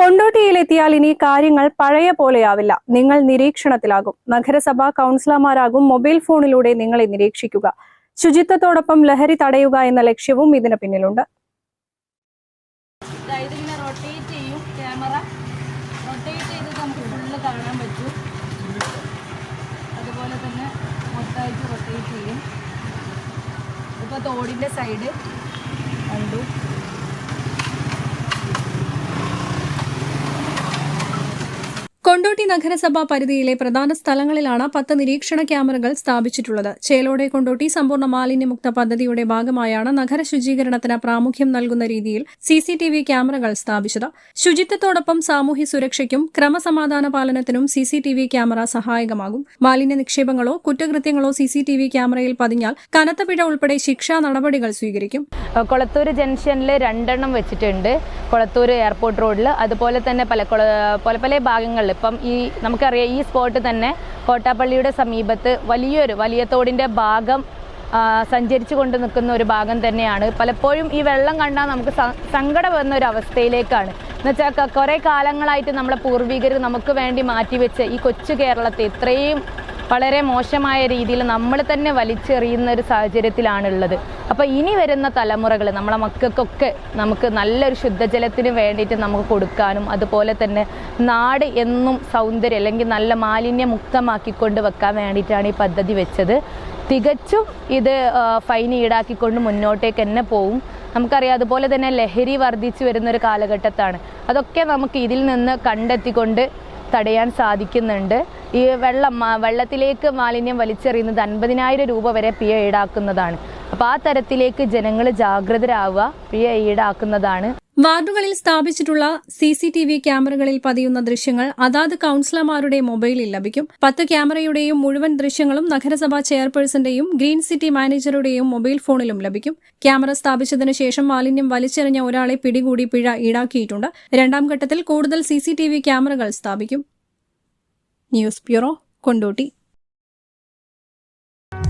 കൊണ്ടോട്ടിയിലെത്തിയാൽ ഇനി കാര്യങ്ങൾ പഴയ പോലെയാവില്ല. നിങ്ങൾ നിരീക്ഷണത്തിലാകും. നഗരസഭാ കൗൺസിലർമാരാകും മൊബൈൽ ഫോണിലൂടെ നിങ്ങളെ നിരീക്ഷിക്കുക. ശുചിത്വത്തോടൊപ്പം ലഹരി തടയുക എന്ന ലക്ഷ്യവും ഇതിന് പിന്നിലുണ്ട്. അതുപോലെ തന്നെ മൊത്തമായിട്ട് റൊട്ടേറ്റ് ഇപ്പോൾ തോടിന്റെ സൈഡ് കണ്ടു. കൊണ്ടോട്ടി നഗരസഭാ പരിധിയിലെ പ്രധാന സ്ഥലങ്ങളിലാണ് പത്ത് നിരീക്ഷണ ക്യാമറകൾ സ്ഥാപിച്ചിട്ടുള്ളത്. ചേലോടെ കൊണ്ടോട്ടി സമ്പൂർണ മാലിന്യമുക്ത പദ്ധതിയുടെ ഭാഗമായാണ് നഗര ശുചീകരണത്തിന് പ്രാമുഖ്യം നൽകുന്ന രീതിയിൽ സിസിടിവി ക്യാമറകൾ സ്ഥാപിച്ചത്. ശുചിത്വത്തോടൊപ്പം സാമൂഹ്യ സുരക്ഷയ്ക്കും ക്രമസമാധാന പാലനത്തിനും സിസിടിവി ക്യാമറ സഹായകമാകും. മാലിന്യ നിക്ഷേപങ്ങളോ കുറ്റകൃത്യങ്ങളോ സിസിടിവി ക്യാമറയിൽ പതിഞ്ഞാൽ കനത്ത പിഴ ഉൾപ്പെടെ ശിക്ഷാ നടപടികൾ സ്വീകരിക്കും. കൊളത്തൂർ ജംഗ്ഷനിൽ രണ്ടെണ്ണം വെച്ചിട്ടുണ്ട്. കൊളത്തൂർ എയർപോർട്ട് റോഡിൽ അതുപോലെ തന്നെ പല കൊള പല പല ഭാഗങ്ങളിൽ ഇപ്പം ഈ നമുക്കറിയാം ഈ സ്പോട്ട് തന്നെ കോട്ടാപ്പള്ളിയുടെ സമീപത്ത് വലിയൊരു വലിയ തോടിന്റെ ഭാഗം സഞ്ചരിച്ചു കൊണ്ട് നിൽക്കുന്ന ഒരു ഭാഗം തന്നെയാണ്. പലപ്പോഴും ഈ വെള്ളം കണ്ടാൽ നമുക്ക് സങ്കടം വന്ന ഒരു അവസ്ഥയിലേക്കാണ്. എന്നുവെച്ചാൽ കുറേ കാലങ്ങളായിട്ട് നമ്മളെ പൂർവികർ നമുക്ക് വേണ്ടി മാറ്റിവെച്ച ഈ കൊച്ചു കേരളത്തെ ഇത്രയും വളരെ മോശമായ രീതിയിൽ നമ്മൾ തന്നെ വലിച്ചെറിയുന്ന ഒരു സാഹചര്യത്തിലാണുള്ളത്. അപ്പോൾ ഇനി വരുന്ന തലമുറകൾ നമ്മളെ മക്കൾക്കൊക്കെ നമുക്ക് നല്ലൊരു ശുദ്ധജലത്തിന് വേണ്ടിയിട്ട് നമുക്ക് കൊടുക്കാനും അതുപോലെ തന്നെ നാട് എന്നും സൗന്ദര്യം അല്ലെങ്കിൽ നല്ല മാലിന്യം മാലിന്യമുക്തമാക്കിക്കൊണ്ട് വെക്കാൻ വേണ്ടിയിട്ടാണ് ഈ പദ്ധതി വെച്ചത്. തികച്ചും ഇത് ഫൈൻ ഈടാക്കിക്കൊണ്ട് മുന്നോട്ടേക്ക് തന്നെ പോവും. നമുക്കറിയാം അതുപോലെ തന്നെ ലഹരി വർദ്ധിച്ചു വരുന്ന ഒരു കാലഘട്ടത്താണ്. അതൊക്കെ നമുക്ക് ഇതിൽ നിന്ന് കണ്ടെത്തിക്കൊണ്ട് തടയാൻ സാധിക്കുന്നുണ്ട്. ഈ വെള്ളം വെള്ളത്തിലേക്ക് മാലിന്യം വലിച്ചെറിയുന്നത് അൻപതിനായിരം രൂപ വരെ പിഴ ഈടാക്കുന്നതാണ്. അപ്പോൾ ആ തരത്തിലേക്ക് ജനങ്ങൾ ജാഗ്രതരാവുക പിഴ ഈടാക്കുന്നതാണ് വാർഡുകളിൽ സ്ഥാപിച്ചിട്ടുള്ള സി സി ടി വി ക്യാമറകളിൽ പതിയുന്ന ദൃശ്യങ്ങൾ അതാത് കൌൺസിലർമാരുടെ മൊബൈലിൽ ലഭിക്കും. പത്ത് ക്യാമറയുടെയും മുഴുവൻ ദൃശ്യങ്ങളും നഗരസഭാ ചെയർപേഴ്സന്റെയും ഗ്രീൻ സിറ്റി മാനേജറുടെയും മൊബൈൽ ഫോണിലും ലഭിക്കും. ക്യാമറ സ്ഥാപിച്ചതിനു ശേഷം മാലിന്യം വലിച്ചെറിഞ്ഞ ഒരാളെ പിടികൂടി പിഴ ഈടാക്കിയിട്ടുണ്ട്. രണ്ടാം ഘട്ടത്തിൽ കൂടുതൽ സി സി ടി വി ക്യാമറകൾ സ്ഥാപിക്കും. News bureau Kondotty.